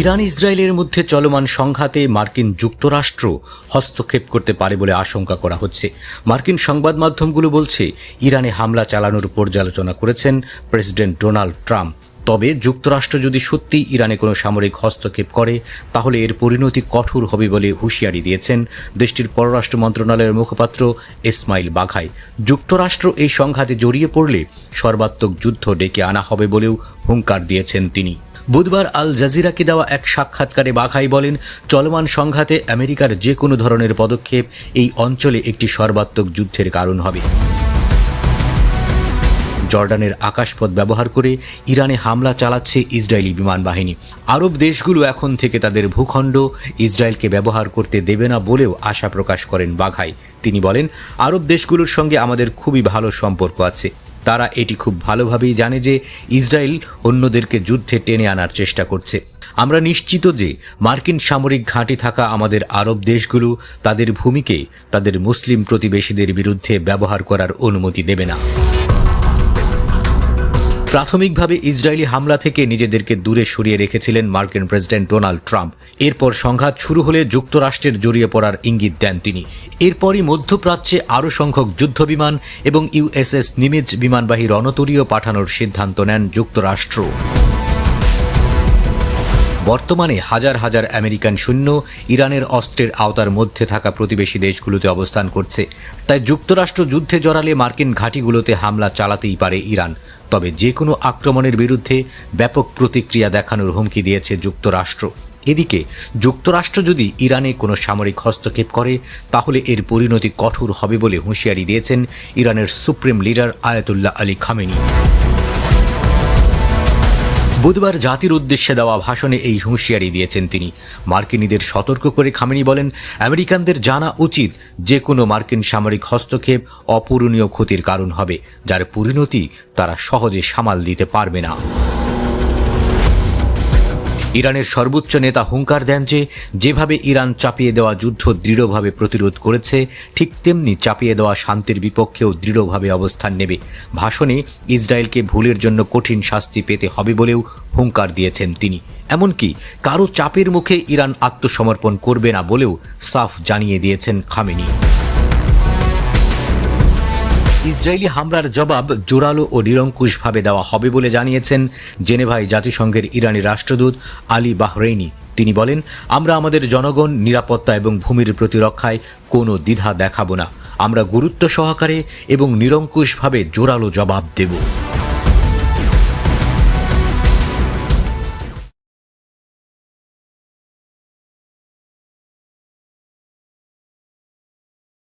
Iran ইসরায়েলের মধ্যে চলমান সংঘাতে মার্কিন যুক্তরাষ্ট্র হস্তক্ষেপ করতে পারে বলে আশঙ্কা করা হচ্ছে। মার্কিন সংবাদ মাধ্যমগুলো বলছে, ইরানে হামলা চালানোর পর্যালোচনা করেছেন প্রেসিডেন্ট ডোনাল্ড ট্রাম্প। তবে যুক্তরাষ্ট্র যদি সত্যি ইরানে কোনো সামরিক হস্তক্ষেপ করে, তাহলে এর পরিণতি কঠোর হবে বলে হুঁশিয়ারি দিয়েছেন দেশটির পররাষ্ট্র মন্ত্রণালয়ের মুখপাত্র ইসমাইল বাঘাই। যুক্তরাষ্ট্র এই সংঘাতে জড়িয়ে পড়লে সর্বাত্মক যুদ্ধ ডেকে আনা হবে বলেও হুঙ্কার দিয়েছেন তিনি। বুধবার আল জাজিরাকে দেওয়া এক সাক্ষাৎকারে বাঘাই বলেন, চলমান সংঘাতে আমেরিকার যে কোনো ধরনের পদক্ষেপ এই অঞ্চলে একটি সর্বাত্মক যুদ্ধের কারণ হবে। জর্ডানের আকাশপথ ব্যবহার করে ইরানে হামলা চালাচ্ছে ইসরায়েলি বিমান বাহিনী আরব দেশগুলো এখন থেকে তাদের ভূখণ্ড ইসরায়েলকে ব্যবহার করতে দেবে না বলেও আশা প্রকাশ করেন বাঘাই। তিনি বলেন, আরব দেশগুলোর সঙ্গে আমাদের খুবই ভালো সম্পর্ক আছে। তারা এটি খুব ভালোভাবেই জানে যে ইসরায়েল অন্যদেরকে যুদ্ধে টেনে আনার চেষ্টা করছে। আমরা নিশ্চিত যে মার্কিন সামরিক ঘাঁটি থাকা আমাদের আরব দেশগুলো তাদের ভূমিকে তাদের মুসলিম প্রতিবেশীদের বিরুদ্ধে ব্যবহার করার অনুমতি দেবে না। প্রাথমিকভাবে ইসরায়েলি হামলা থেকে নিজেদেরকে দূরে সরিয়ে রেখেছিলেন মার্কিন প্রেসিডেন্ট ডোনাল্ড ট্রাম্প। এরপর সংঘাত শুরু হলে যুক্তরাষ্ট্রের জড়িয়ে পড়ার ইঙ্গিত দেন তিনি। এরপরই মধ্যপ্রাচ্যে আরও সংখ্যক যুদ্ধবিমান এবং ইউএসএস নিমেজ বিমানবাহী রণতরীয় পাঠানোর সিদ্ধান্ত নেন যুক্তরাষ্ট্র। বর্তমানে হাজার হাজার আমেরিকান সৈন্য ইরানের অস্ত্রের আওতার মধ্যে থাকা প্রতিবেশী দেশগুলোতে অবস্থান করছে। তাই যুক্তরাষ্ট্র যুদ্ধে জড়ালে মার্কিন ঘাঁটিগুলোতে হামলা চালাতেই পারে ইরান। তবে যে কোনো আক্রমণের বিরুদ্ধে ব্যাপক প্রতিক্রিয়া দেখানোর হুমকি দিয়েছে যুক্তরাষ্ট্র। এদিকে, যুক্তরাষ্ট্র যদি ইরানে কোনো সামরিক হস্তক্ষেপ করে, তাহলে এর পরিণতি কঠোর হবে বলে হুঁশিয়ারি দিয়েছেন ইরানের supreme leader Ayatollah Ali Khamenei. বুধবার জাতির উদ্দেশ্যে দেওয়া ভাষণে এই হুঁশিয়ারি দিয়েছেন তিনি। মার্কিনীদের সতর্ক করে খামেনি বলেন, আমেরিকানদের জানা উচিত যে কোনো মার্কিন সামরিক হস্তক্ষেপ অপূরণীয় ক্ষতির কারণ হবে, যার পরিণতি তারা সহজে সামাল দিতে পারবে না। ইরানের সর্বোচ্চ নেতা হুঙ্কার দেন যে, যেভাবে ইরান চাপিয়ে দেওয়া যুদ্ধ দৃঢ়ভাবে প্রতিরোধ করেছে, ঠিক তেমনি চাপিয়ে দেওয়া শান্তির বিপক্ষেও দৃঢ়ভাবে অবস্থান নেবে। ভাষণে, ইসরায়েলকে ভুলের জন্য কঠিন শাস্তি পেতে হবে বলেও হুঙ্কার দিয়েছেন তিনি। এমনকি কারও চাপের মুখে ইরান আত্মসমর্পণ করবে না বলেও সাফ জানিয়ে দিয়েছেন খামেনি। ইসরায়েলি হামলার জবাব জোরালো ও নিরঙ্কুশভাবে দেওয়া হবে বলে জানিয়েছেন জেনেভাই জাতিসংঘের ইরানি রাষ্ট্রদূত আলী বাহরেইনি। তিনি বলেন, আমরা আমাদের জনগণ, নিরাপত্তা এবং ভূমির প্রতিরক্ষায় কোনো দ্বিধা দেখাব না। আমরা গুরুত্ব সহকারে এবং নিরঙ্কুশভাবে জোরালো জবাব দেব।